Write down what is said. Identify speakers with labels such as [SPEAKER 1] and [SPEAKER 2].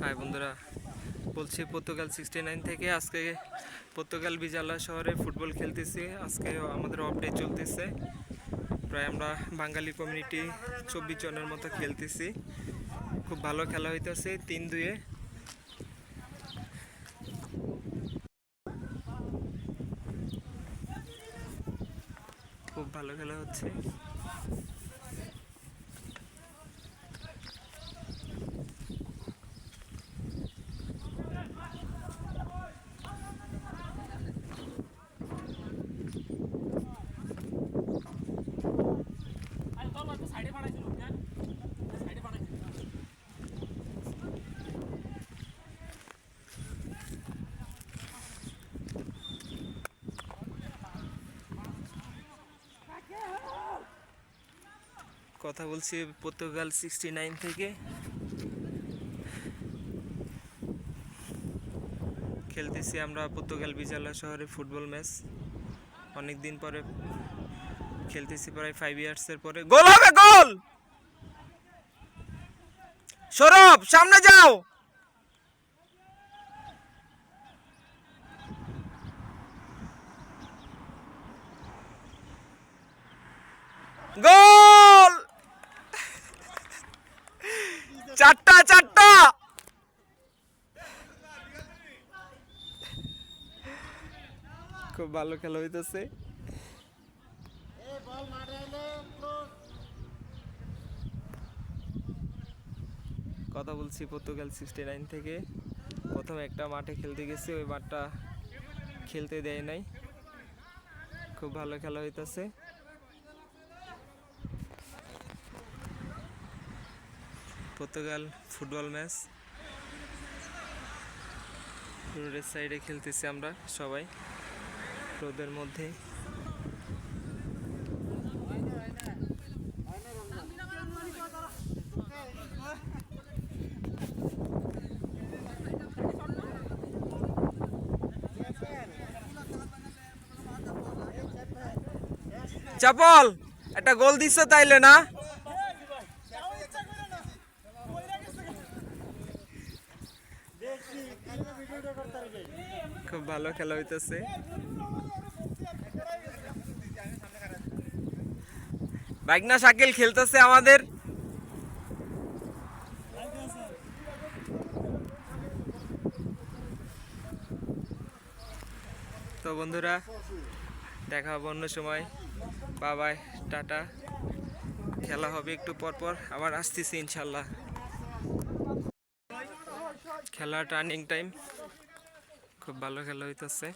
[SPEAKER 1] High বন্ধুরা, বলছি Portugal sixty nine থেকে আজকে পর্তুগাল বিজালা শহরে ফুটবল খেলতেছি। আজকে আমাদের আপডেট চলতেছে। প্রায় আমরা বাঙালি কমিউনিটি চব্বিশ জনের মতো খেলতেছি। খুব ভালো খেলা হইতেছে তিন দুয়ে। খুব ভালো খেলা হচ্ছে। কথা বলছি পর্তুগাল সিক্সটি নাইন থেকে। খেলতেছি আমরা পর্তুগাল বিজালা শহরে ফুটবল ম্যাচ। অনেক দিন পরে খেলতেছি প্রায় ফাইভ ইয়ার্সের পরে। গোল হবে, গোল! সৌরভ, সামনে যাও গোল চারটা চারটা। খুব ভালো খেলা হইতেছে। কথা বলছি পর্তুগাল সিক্সটি নাইন থেকে। প্রথম একটা মাঠে খেলতে গেছি, ওই মাঠটা খেলতে দেয় নাই। খুব ভালো খেলা হইতেছে। পর্তুগাল ফুটবল ম্যাচ রোডের সাইডে খেলতেছি আমরা সবাই। রোদের মধ্যে। চাপল, একটা গোল দিচ্ছে তাইলে না? খুব ভালো খেলা হইতেছে। বাইকনা শাকিল খেলতেছে আমাদের। তো বন্ধুরা, দেখা হবে অন্য সময়। বাবাই টাটা। খেলা হবে একটু পর পর, আবার আসতেছি ইনশাল্লাহ। খেলা টার্নিং টাইম খুব ভালো খেলা হইতেছে।